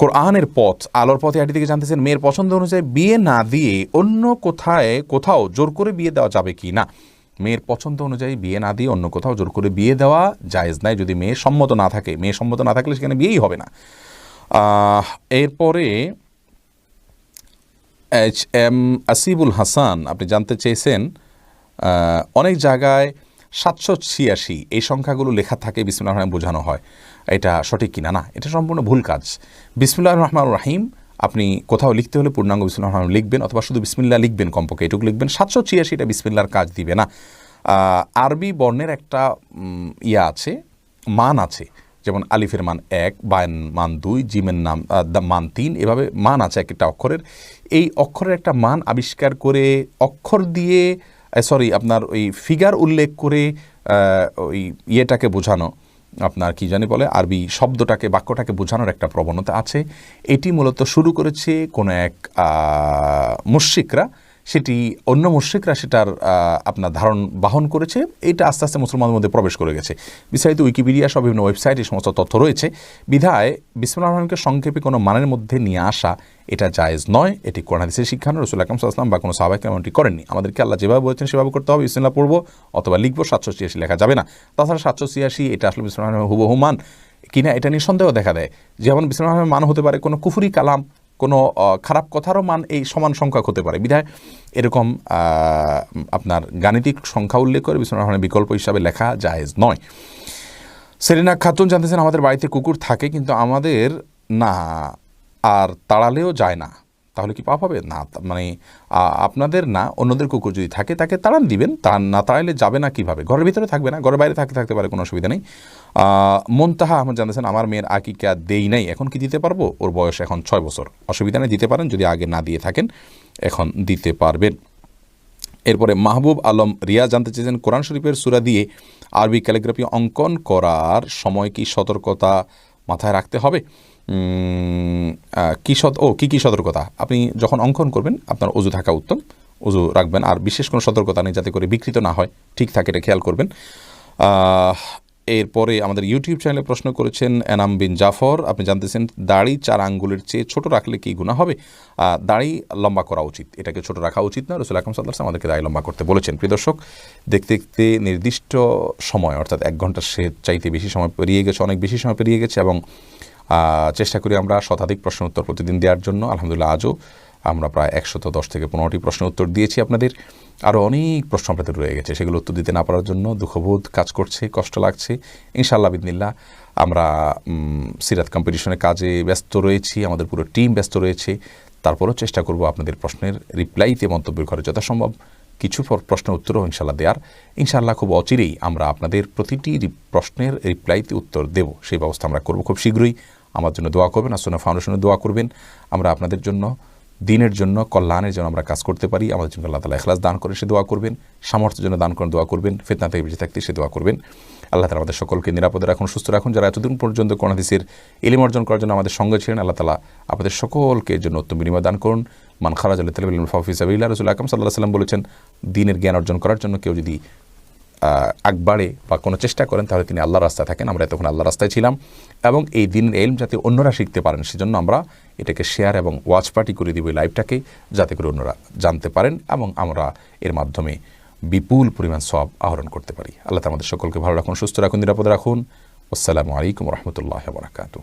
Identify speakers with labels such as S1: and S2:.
S1: কোরআনের পথ, আলোর পথে আটি থেকে জানতেছেন মেয়ের পছন্দ অনুযায়ী বিয়ে না দিয়ে অন্য কোথায়, কোথাও জোর করে বিয়ে দেওয়া যাবে কি না? মেয়ের পছন্দ অনুযায়ী বিয়ে না দিয়ে অন্য কোথাও জোর করে বিয়ে দেওয়া জায়েজ নাই। যদি মেয়ে সম্মত না থাকে, মেয়ে সম্মত না থাকলে সেখানে বিয়েই হবে না। এরপরে এইচ এম আসিবুল হাসান, আপনি জানতে চেয়েছেন অনেক জায়গায় সাতশো ছিয়াশি। এই সংখ্যাগুলো লেখা থাকে বিসমুল্লাহ রহমান বোঝানো হয়। এটা সঠিক কিনা? না, এটা সম্পূর্ণ ভুল কাজ। বিসমুল্লাহ রহমান রাহিম, আপনি কোথাও লিখতে হলে পূর্ণাঙ্গ বিসমুল্লাহ রহমান লিখবেন অথবা শুধু বিসমিল্লা লিখবেন কমপক্ষে। এটুকু লিখবেন, সাতশো ছিয়াশি এটা বিসমিল্লার কাজ দিবে, না? আরবি বর্ণের একটা ইয়া আছে, মান আছে, যেমন আলিফের মান এক বায়ন মান দুই, জিমের নাম মান তিন, এভাবে মান আছে এক একটা অক্ষরের। এই অক্ষরের একটা মান আবিষ্কার করে অক্ষর দিয়ে সরি আপনার ওই ফিগার উল্লেখ করে ওই ইয়েটাকে বোঝানো, আপনার কি জানি বলে, আরবি শব্দটাকে, বাক্যটাকে বোঝানোর একটা প্রবণতা আছে। এটি মূলত শুরু করেছে কোনো এক মুশ্রিকরা সেটি অন্য মুশ্রিকরা সেটার আপনার ধারণ বাহন করেছে। এটা আস্তে আস্তে মুসলমানদের মধ্যে প্রবেশ করে গেছে। বিস্তারিত উইকিপিডিয়া সব বিভিন্ন ওয়েবসাইটে সমস্ত তথ্য রয়েছে। বিধায় বিসমুল্লাহ রহমানকে সংক্ষেপে কোনো মানের মধ্যে নিয়ে আসা এটা জায়েজ নয়। এটি কোরআন হাদিসের শিক্ষা নয়। রসুল আকরম সাল্লাম বা কোনো সাহাবাহিক এমনটি করেননি। আমাদেরকে আল্লাহ যেভাবে বলেছেন, সেভাবে করতে হবে। বিসমিল্লাহ পড়ব অথবা লিখব, সাতশো ছিয়াশি লেখা যাবে না। তাছাড়া সাতশো ছিয়াশি, এটা আসলে বিসমুল্লাহ হুবহু মান। কিনা এটা নিয়ে সন্দেহ দেখা দেয়। যেমন বিসমুল্লাহ মান হতে পারে কোনো কুফুরি কালাম কোনো খারাপ কথারও মান এই সমান সংখ্যক হতে পারে। বিধায় এরকম আপনার গাণিতিক সংখ্যা উল্লেখ করে বিভিন্ন রহমানের বিকল্প হিসাবে লেখা জায়েজ নয়। সেলিনা খাতুন জানতেছেন, আমাদের বাড়িতে কুকুর থাকে, কিন্তু আমাদের না, আর তাড়ালেও যায় না। তাহলে কি পাপ হবে? না মানে আপনাদের না, অন্যদের কুকুর যদি থাকে, তাকে তাড়ান দিবেন, তা না তাড়াইলে যাবে না কীভাবে? ঘরের ভিতরে থাকবে না, ঘরের বাইরে থাকতে থাকতে পারে, কোনো অসুবিধা নেই। মন্তাহা আহমদ জানতেছেন, আমার মেয়ের আকিকা দেই নাই, এখন কি দিতে পারব? ওর বয়স এখন ছয় বছর। অসুবিধা নেই, দিতে পারেন, যদি আগে না দিয়ে থাকেন, এখন দিতে পারবেন। এরপরে, মাহবুব আলম রিয়া জানতে চেয়েছেন, কোরআন শরীফের সুরা দিয়ে আরবি ক্যালিগ্রাফি অঙ্কন করার সময় কি সতর্কতা মাথায় রাখতে হবে? কি সত, ও, কী কী সতর্কতা? আপনি যখন অঙ্কন করবেন, আপনার অজু থাকা উত্তম। অজু রাখবেন, আর বিশেষ কোনো সতর্কতা নেই যাতে করে বিকৃত না হয়। ঠিক থাকে, এটা খেয়াল করবেন। এরপরে আমাদের ইউটিউব চ্যানেলে প্রশ্ন করেছেন এনাম বিন জাফর, আপনি জানতেছেন দাড়ি চার আঙ্গুলের চেয়ে ছোট রাখলে কি গুণা হবে? দাড়ি লম্বা করা উচিত, এটাকে ছোট রাখা উচিত না। রসুল আকরম সাল্লাহ আমাদেরকে দাড়ি লম্বা করতে বলেছেন। প্রিয় দর্শক, দেখতে দেখতে নির্দিষ্ট সময়, অর্থাৎ এক ঘণ্টার সে চাইতে বেশি সময় পেরিয়ে গেছে, অনেক বেশি সময় পেরিয়ে গেছে এবং চেষ্টা করি আমরা শতাধিক প্রশ্ন উত্তর প্রতিদিন দেওয়ার জন্য। আলহামদুলিল্লাহ আজও আমরা প্রায় একশত দশ থেকে পনেরোটি প্রশ্ন উত্তর দিয়েছি আপনাদের। আরও অনেক প্রশ্ন আপনাদের রয়ে গেছে, সেগুলো উত্তর দিতে না পারার জন্য দুঃখবোধ কাজ করছে, কষ্ট লাগছে। ইনশাআল্লাহ, বিদিনিল্লাহ, আমরা সিরাত কম্পিটিশনের কাজে ব্যস্ত রয়েছি, আমাদের পুরো টিম ব্যস্ত রয়েছে। তারপরেও চেষ্টা করব আপনাদের প্রশ্নের রিপ্লাইতে মন্তব্য করে যথাসম্ভব কিছু পর প্রশ্নের উত্তরও ইনশাল্লাহ দেওয়ার। ইনশাআল্লাহ, খুব অচিরেই আমরা আপনাদের প্রতিটি প্রশ্নের রিপ্লাইতে উত্তর দেব, সেই ব্যবস্থা আমরা করব খুব শীঘ্রই। আমার জন্য দোয়া করবেন আসনা ফাউন্ডেশনে দোয়া করবেন। আমরা আপনাদের জন্য, দিনের জন্য, কল্যাণের জন্য আমরা কাজ করতে পারি। আমাদের জন্য আল্লাহ তালা এখলাস দান করে সে দোয়া করবেন। সামর্থ্যের জন্য দান করেন দোয়া করবেন। ফেতনা থেকে বেঁচে থাকতে সে দোয়া করবেন। আল্লাহ তালা আমাদের সকলকে নিরাপদে রাখুন, সুস্থ রাখুন। যারা এতদিন পর্যন্ত কোরআন ইলিম অর্জন করার জন্য আমাদের সঙ্গে ছিলেন, আল্লাহ তালা আপনাদের সকলকে জন্য উত্তম বিনিময় দান করুন। মান খারাজ আল্লাহ তালা ফাফিস আবিল্লা রসুল আকরম সাল্লাহ সাল্লাম বলেছেন, দিনের জ্ঞান অর্জন করার জন্য কেউ যদি আহ, আগ বাড়ে বা কোনো চেষ্টা করেন তাহলে তিনি আল্লাহ রাস্তায় থাকেন। আমরা এতক্ষণ আল্লাহ রাস্তায় ছিলাম। এবং এই দিনের এলম যাতে অন্যরা শিখতে পারেন সেজন্য আমরা এটাকে শেয়ার এবং ওয়াচ পার্টি করে দিব লাইভটাকে যাতে করে অন্যরা জানতে পারেন এবং আমরা এর মাধ্যমে বিপুল পরিমাণ সব আহরণ করতে পারি। আল্লাহ আমাদের সকলকে ভালো রাখুন সুস্থ রাখুন নিরাপদ রাখুন। আসসালামু আলাইকুম রহমতুল্লাহ বরাকাতু